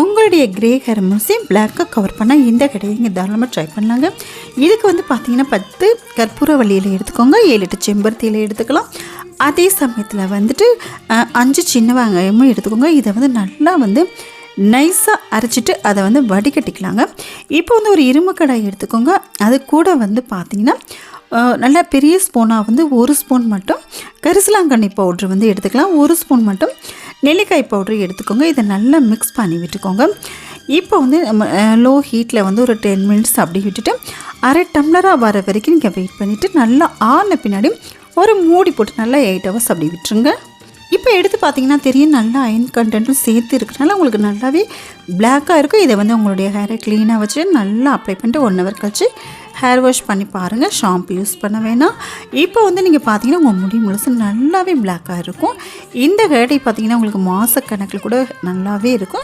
உங்களுடைய grey hair முழுசையும் பிளாக்காக cover பண்ணால் இந்த கடையை இங்கே தாராளமாக ட்ரை பண்ணலாங்க. இதுக்கு வந்து பார்த்தீங்கன்னா பத்து கற்பூர வழியில் எடுத்துக்கோங்க ஏழு எட்டு செம்பருத்தியில் எடுத்துக்கலாம். அதே சமயத்தில் வந்துட்டு அஞ்சு சின்ன வெங்காயமும் எடுத்துக்கோங்க. இதை வந்து நல்லா வந்து நைஸாக அரைச்சிட்டு அதை வந்து வடிகட்டிக்கலாங்க. இப்போ வந்து ஒரு இரும்பு கடாய் எடுத்துக்கோங்க. அது கூட வந்து பார்த்தீங்கன்னா நல்லா பெரிய ஸ்பூனாக வந்து ஒரு ஸ்பூன் மட்டும் கரிசலாங்கண்ணி பவுட்ரு வந்து எடுத்துக்கலாம். ஒரு ஸ்பூன் மட்டும் நெல்லிக்காய் பவுட்ரு எடுத்துக்கோங்க. இதை நல்லா மிக்ஸ் பண்ணி விட்டுக்கோங்க. இப்போ வந்து நம்ம லோ ஹீட்டில் வந்து ஒரு டென் மினிட்ஸ் அப்படி விட்டுட்டு அரை டம்ளராக வர வரைக்கும் நீங்கள் வெயிட் பண்ணிவிட்டு நல்லா ஆன பின்னாடி ஒரு மூடி போட்டு நல்லா எயிட் ஹவர்ஸ் அப்படி விட்டுருங்க. இப்போ எடுத்து பார்த்தீங்கன்னா தெரியும் நல்லா அயன் கண்டென்ட்டும் சேர்த்து இருக்கிறனால உங்களுக்கு நல்லாவே பிளாக்காக இருக்கும். இதை வந்து உங்களுடைய ஹேரை க்ளீனாக வச்சு நல்லா அப்ளை பண்ணிட்டு ஒன் ஹவர் கழிச்சு ஹேர் வாஷ் பண்ணி பாருங்கள் ஷாம்பு யூஸ் பண்ண வேணாம். இப்போ வந்து நீங்கள் பார்த்தீங்கன்னா உங்கள் முடி முழுசு நல்லாவே பிளாக்காக இருக்கும். இந்த ஹேரை பார்த்தீங்கன்னா உங்களுக்கு மாதக்கணக்கில் கூட நல்லாவே இருக்கும்.